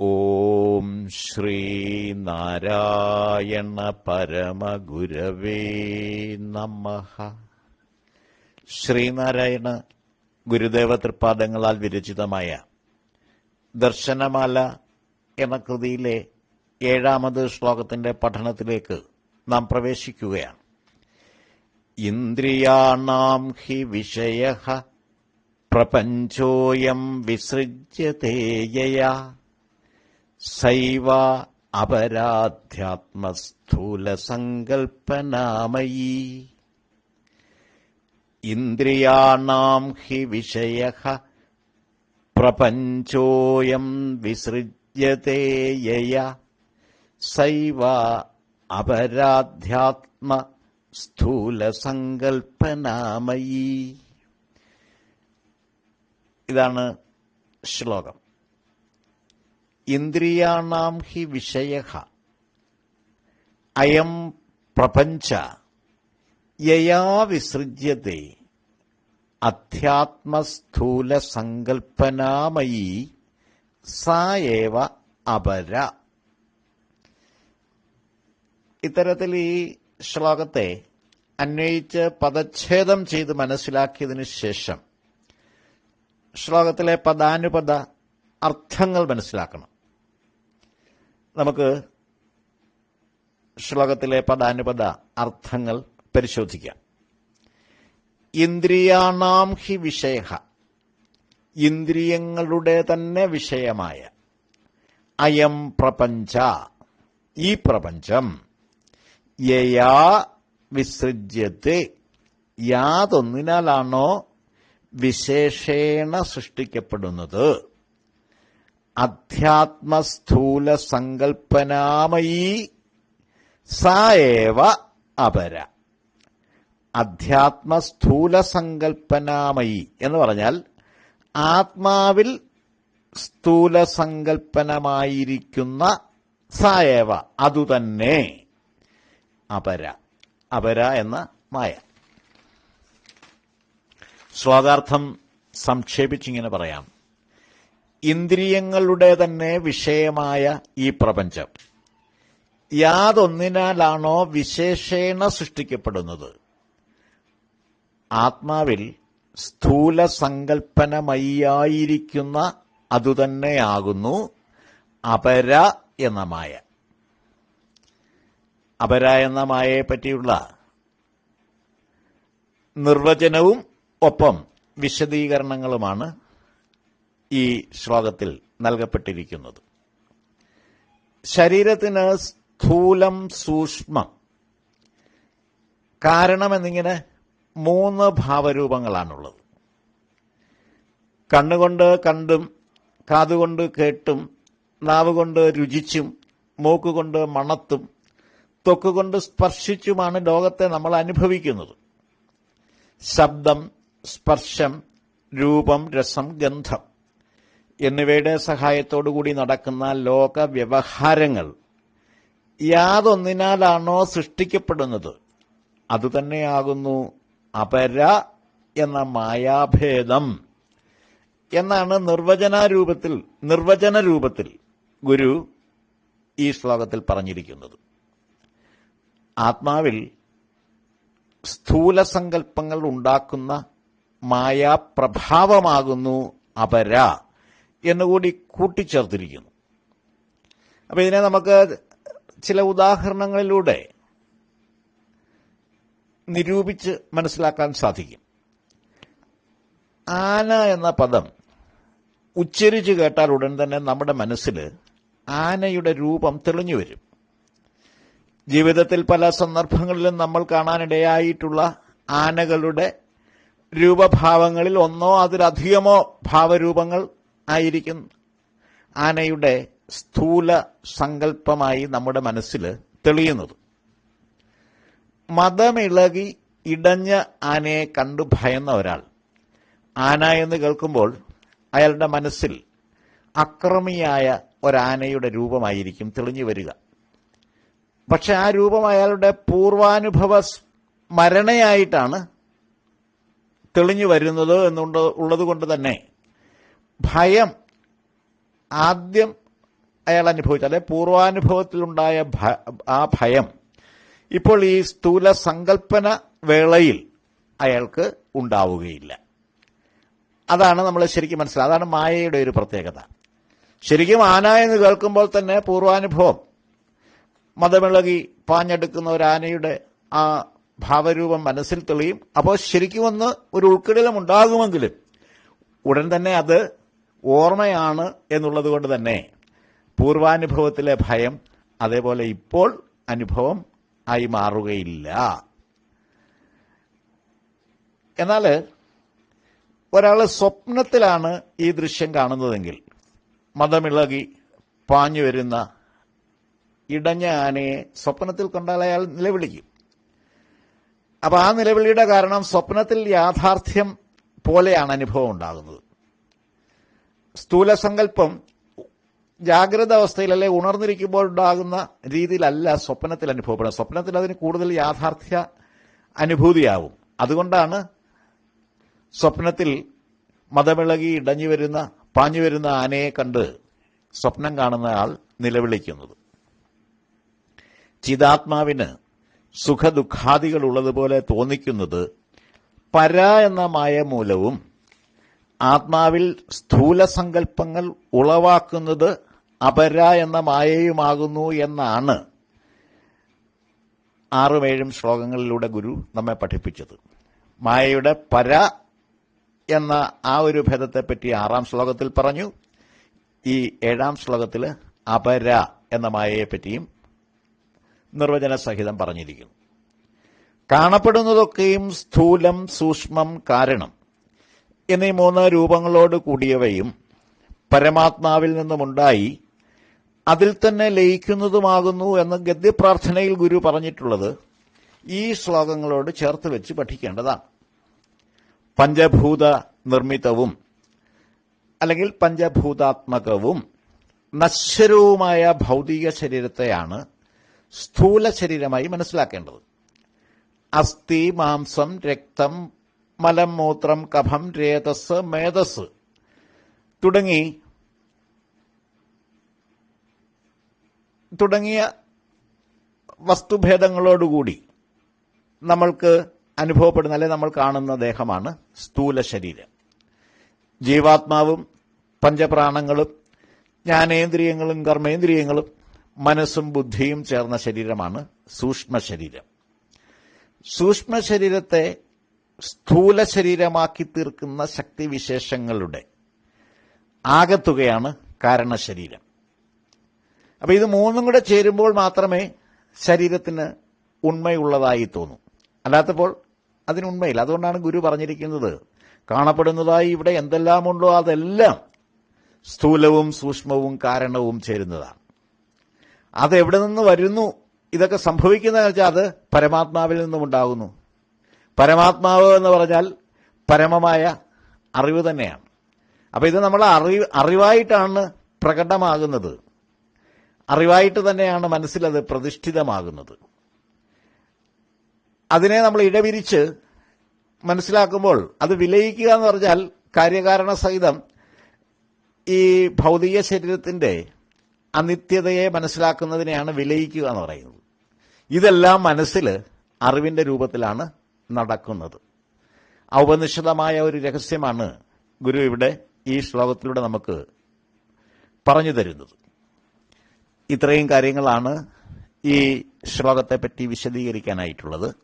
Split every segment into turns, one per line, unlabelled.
ഓം ശ്രീ നാരായണ പരമഗുരവേ നമ. ശ്രീനാരായണ ഗുരുദേവ തൃപ്പാദങ്ങളാൽ വിരചിതമായ ദർശനമാല എന്ന കൃതിയിലെ ഏഴാമത് ശ്ലോകത്തിന്റെ പഠനത്തിലേക്ക് നാം പ്രവേശിക്കുകയാണ്. ഇന്ദ്രിയാണാം ഹി വിഷയ പ്രപഞ്ചോയം വിസൃജ്യതേയയാ. സൈവ അപരാധ്യാത്മസ്ഥൂലസങ്കൽപ്പനാമയീ. ഇന്ദ്രിയാണാം ഹി വിഷയ പ്രപഞ്ചോയം വിസൃജ്യതേയയ സൈവ അപരാധ്യാത്മ സ്ഥൂലസങ്കൽപ്പനാമയീ ഇതാണ് ശ്ലോകം. ഇന്ദ്രിയാണാം ഹി വിഷയ. അയം പ്രപഞ്ച. യയാ വിസൃജ്യത്തെ. അധ്യാത്മസ്ഥൂല സങ്കൽപ്പനാമയീ സായേവ അപര. ഇത്തരത്തിൽ ഈ ശ്ലോകത്തെ അന്വയിച്ച് പദച്ഛേദം ചെയ്ത് മനസ്സിലാക്കിയതിനു ശേഷം ശ്ലോകത്തിലെ പദാനുപദ അർത്ഥങ്ങൾ മനസ്സിലാക്കണം. നമുക്ക് ശ്ലോകത്തിലെ പദാനുപദ അർത്ഥങ്ങൾ പരിശോധിക്കാം. ഇന്ദ്രിയാണാം ഹി വിഷയ ഇന്ദ്രിയങ്ങളുടെ തന്നെ വിഷയമായ. അയം പ്രപഞ്ച. ഈ പ്രപഞ്ചം യയാ വിസൃജ്യത്തെ. യാതൊന്നിനാലാണോ വിശേഷേണ സൃഷ്ടിക്കപ്പെടുന്നത്? അധ്യാത്മസ്ഥൂല സങ്കൽപ്പനാമയീ സാവ അപര. അധ്യാത്മസ്ഥൂല സങ്കൽപ്പനാമയി എന്ന് പറഞ്ഞാൽ ആത്മാവിൽ സ്ഥൂല സങ്കൽപ്പനമായിരിക്കുന്ന സായവ അതുതന്നെ. അപര. അപര എന്ന മായ. സ്വാദാർത്ഥം സംക്ഷേപിച്ചിങ്ങനെ പറയാം. ഇന്ദ്രിയങ്ങളുടെ തന്നെ വിഷയമായ ഈ പ്രപഞ്ചം. യാതൊന്നിനാലാണോ വിശേഷേണ സൃഷ്ടിക്കപ്പെടുന്നത്? ആത്മാവിൽ സ്ഥൂല സങ്കൽപ്പനമയ്യായിരിക്കുന്ന അതുതന്നെയാകുന്നു അപര എന്ന മായ അപര എന്ന മായയെ പറ്റിയുള്ള നിർവചനവും ഒപ്പം വിശദീകരണങ്ങളുമാണ് ഈ ശ്ലോകത്തിൽ നൽകപ്പെട്ടിരിക്കുന്നത്. ശരീരത്തിന് സ്ഥൂലം സൂക്ഷ്മം. കാരണമെന്നിങ്ങനെ മൂന്ന് ഭാവരൂപങ്ങളാണുള്ളത്. കണ്ണുകൊണ്ട് കണ്ടും കാതുകൊണ്ട് കേട്ടും നാവുകൊണ്ട് രുചിച്ചും മൂക്കുകൊണ്ട് മണത്തും തൊക്കുകൊണ്ട് സ്പർശിച്ചുമാണ് ലോകത്തെ നമ്മൾ അനുഭവിക്കുന്നത്. ശബ്ദം സ്പർശം രൂപം രസം ഗന്ധം. എന്നിവയുടെ സഹായത്തോടുകൂടി നടക്കുന്ന ലോക വ്യവഹാരങ്ങൾ യാതൊന്നിനാലാണോ സൃഷ്ടിക്കപ്പെടുന്നത്? അതുതന്നെയാകുന്നു അപര എന്ന മായാഭേദം എന്നാണ് നിർവചനാരൂപത്തിൽ നിർവചന രൂപത്തിൽ ഗുരു ഈ ശ്ലോകത്തിൽ പറഞ്ഞിരിക്കുന്നത്. ആത്മാവിൽ സ്ഥൂലസങ്കൽപ്പങ്ങൾ ഉണ്ടാക്കുന്ന മായാപ്രഭാവമാകുന്നു അപര. എന്നുകൂടി കൂട്ടിച്ചേർത്തിരിക്കുന്നു. അപ്പൊ ഇതിനെ നമുക്ക് ചില ഉദാഹരണങ്ങളിലൂടെ നിരൂപിച്ച് മനസ്സിലാക്കാൻ സാധിക്കും. ആന എന്ന പദം ഉച്ചരിച്ചു കേട്ടാൽ ഉടൻ തന്നെ നമ്മുടെ മനസ്സിൽ ആനയുടെ രൂപം തെളിഞ്ഞു വരും. ജീവിതത്തിൽ പല സന്ദർഭങ്ങളിലും നമ്മൾ കാണാനിടയായിട്ടുള്ള ആനകളുടെ രൂപഭാവങ്ങളിൽ ഒന്നോ അതിലധികമോ ഭാവരൂപങ്ങൾ ആയിരിക്കും ആനയുടെ സ്ഥൂല സങ്കല്പമായി നമ്മുടെ മനസ്സിൽ തെളിയുന്നത്. മതമിളകി ഇടഞ്ഞ ആനയെ കണ്ടു ഭയന്ന ഒരാൾ. ആന എന്ന് കേൾക്കുമ്പോൾ അയാളുടെ മനസ്സിൽ അക്രമിയായ ഒരാനയുടെ രൂപമായിരിക്കും തെളിഞ്ഞു വരിക. പക്ഷെ ആ രൂപം അയാളുടെ പൂർവാനുഭവ സ്മരണയായിട്ടാണ് തെളിഞ്ഞു വരുന്നത് എന്നുണ്ട് ഉള്ളത് കൊണ്ട് തന്നെ ഭയം ആദ്യം അയാൾ അനുഭവിച്ച അല്ലെ പൂർവാനുഭവത്തിലുണ്ടായ ആ ഭയം. ഇപ്പോൾ ഈ സ്ഥൂല സങ്കല്പന വേളയിൽ അയാൾക്ക് ഉണ്ടാവുകയില്ല. അതാണ് നമ്മൾ ശരിക്കും മനസ്സിലാക്കുക അതാണ് മായയുടെ ഒരു പ്രത്യേകത. ശരിക്കും ആന എന്ന് കേൾക്കുമ്പോൾ തന്നെ പൂർവാനുഭവം. മതമിളകി പാഞ്ഞെടുക്കുന്ന ഒരു ആനയുടെ ആ ഭാവരൂപം മനസ്സിൽ തെളിയും. അപ്പോൾ ശരിക്കും ഒന്ന് ഒരു ഉൾക്കിടലം ഉണ്ടാകുമെങ്കിലും ഉടൻ തന്നെ അത് ഓർമ്മയാണ് എന്നുള്ളത് കൊണ്ട് തന്നെ പൂർവാനുഭവത്തിലെ ഭയം അതേപോലെ ഇപ്പോൾ അനുഭവം ആയി മാറുകയില്ല. എന്നാൽ ഒരാൾ സ്വപ്നത്തിലാണ് ഈ ദൃശ്യം കാണുന്നതെങ്കിൽ മതമിളകി പാഞ്ഞു വരുന്ന ഇടഞ്ഞ ആനയെ സ്വപ്നത്തിൽ കണ്ടാൽ അയാൾ നിലവിളിക്കും. അപ്പോൾ ആ നിലവിളിയുടെ കാരണം സ്വപ്നത്തിൽ യാഥാർത്ഥ്യം പോലെയാണ് അനുഭവം ഉണ്ടാകുന്നത്. സ്ഥൂല സങ്കല്പം ജാഗ്രത അവസ്ഥയിൽ അല്ലെ ഉണർന്നിരിക്കുമ്പോൾ ഉണ്ടാകുന്ന രീതിയിലല്ല സ്വപ്നത്തിൽ അനുഭവപ്പെടുന്നത് സ്വപ്നത്തിൽ അതിന് കൂടുതൽ യാഥാർത്ഥ്യ അനുഭൂതിയാവും. അതുകൊണ്ടാണ് സ്വപ്നത്തിൽ മതമിളകി ഇടഞ്ഞു വരുന്ന പാഞ്ഞു വരുന്ന ആനയെ കണ്ട് സ്വപ്നം കാണുന്ന ആൾ നിലവിളിക്കുന്നത്. ചിതാത്മാവിന് സുഖദുഃഖാദികൾ ഉള്ളതുപോലെ തോന്നിക്കുന്നത് പരാ എന്ന മായ മൂലവും ആത്മാവിൽ സ്ഥൂല സങ്കല്പങ്ങൾ ഉളവാക്കുന്നത് അപര എന്ന മായയുമാകുന്നു എന്നാണ് ആറും ഏഴും ശ്ലോകങ്ങളിലൂടെ ഗുരു നമ്മെ പഠിപ്പിച്ചത്. മായയുടെ പര എന്ന ആ ഒരു ഭേദത്തെപ്പറ്റി ആറാം ശ്ലോകത്തിൽ പറഞ്ഞു. ഈ ഏഴാം ശ്ലോകത്തിൽ അപര എന്ന മായയെപ്പറ്റിയും നിർവചന സഹിതം പറഞ്ഞിരിക്കുന്നു. കാണപ്പെടുന്നതൊക്കെയും സ്ഥൂലം സൂക്ഷ്മം കാരണം. എന്നീ മൂന്ന് രൂപങ്ങളോട് കൂടിയവയും പരമാത്മാവിൽ നിന്നുമുണ്ടായി അതിൽ തന്നെ ലയിക്കുന്നതുമാകുന്നു എന്ന് ഗദ്യപ്രാർത്ഥനയിൽ ഗുരു പറഞ്ഞിട്ടുള്ളത് ഈ ശ്ലോകങ്ങളോട് ചേർത്ത് വെച്ച് പഠിക്കേണ്ടതാണ്. പഞ്ചഭൂത നിർമ്മിതവും അല്ലെങ്കിൽ പഞ്ചഭൂതാത്മകവും നശ്വരവുമായ ഭൗതിക ശരീരത്തെയാണ് സ്ഥൂല ശരീരമായി മനസ്സിലാക്കേണ്ടത്. അസ്ഥി മാംസം രക്തം മലം മൂത്രം കഫം രേതസ് മേധസ് തുടങ്ങി തുടങ്ങിയ വസ്തുഭേദങ്ങളോടുകൂടി നമ്മൾക്ക് അനുഭവപ്പെടുന്ന അല്ലെ നമ്മൾ കാണുന്ന ദേഹമാണ് സ്ഥൂല ശരീരം. ജീവാത്മാവും പഞ്ചപ്രാണങ്ങളും ജ്ഞാനേന്ദ്രിയങ്ങളും കർമ്മേന്ദ്രിയങ്ങളും മനസ്സും ബുദ്ധിയും ചേർന്ന ശരീരമാണ് സൂക്ഷ്മ ശരീരം സൂക്ഷ്മ ശരീരത്തെ സ്ഥൂല ശരീരമാക്കി തീർക്കുന്ന ശക്തിവിശേഷങ്ങളുടെ ആകത്തുകയാണ് കാരണശരീരം. അപ്പൊ ഇത് മൂന്നും കൂടെ ചേരുമ്പോൾ മാത്രമേ ശരീരത്തിന് ഉണ്മയുള്ളതായി തോന്നൂ. അല്ലാത്തപ്പോൾ അതിനുണ്മയില്ല അതുകൊണ്ടാണ് ഗുരു പറഞ്ഞിരിക്കുന്നത് കാണപ്പെടുന്നതായി ഇവിടെ എന്തെല്ലാമുണ്ടോ അതെല്ലാം സ്ഥൂലവും സൂക്ഷ്മവും കാരണവും ചേരുന്നതാണ്. അതെവിടെ നിന്ന് വരുന്നു? ഇതൊക്കെ സംഭവിക്കുന്നതെന്ന് വെച്ചാൽ അത് പരമാത്മാവിൽ നിന്നും ഉണ്ടാകുന്നു പരമാത്മാവ് എന്ന് പറഞ്ഞാൽ പരമമായ അറിവ് തന്നെയാണ്. അപ്പോൾ ഇത് നമ്മൾ അറിവ് അറിവായിട്ടാണ് പ്രകടമാകുന്നത്. അറിവായിട്ട് തന്നെയാണ് മനസ്സിലത് പ്രതിഷ്ഠിതമാകുന്നത്. അതിനെ നമ്മൾ ഇടവിരിച്ച് മനസ്സിലാക്കുമ്പോൾ അത് വിലയിക്കുക എന്ന് പറഞ്ഞാൽ കാര്യകാരണ സഹിതം ഈ ഭൗതിക ശരീരത്തിന്റെ അനിത്യതയെ മനസ്സിലാക്കുന്നതിനെയാണ് വിലയിക്കുക എന്ന് പറയുന്നത്. ഇതെല്ലാം മനസ്സിൽ അറിവിന്റെ രൂപത്തിലാണ് നടക്കുന്നത്. ഔപനിഷിതമായ ഒരു രഹസ്യമാണ് ഗുരു ഇവിടെ ഈ ശ്ലോകത്തിലൂടെ നമുക്ക് പറഞ്ഞു തരുന്നത്. ഇത്രയും കാര്യങ്ങളാണ് ഈ ശ്ലോകത്തെപ്പറ്റി വിശദീകരിക്കാനായിട്ടുള്ളത്.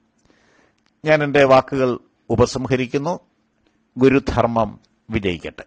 ഞാൻ എന്റെ വാക്കുകൾ ഉപസംഹരിക്കുന്നു. ഗുരുധർമ്മം വിജയിക്കട്ടെ.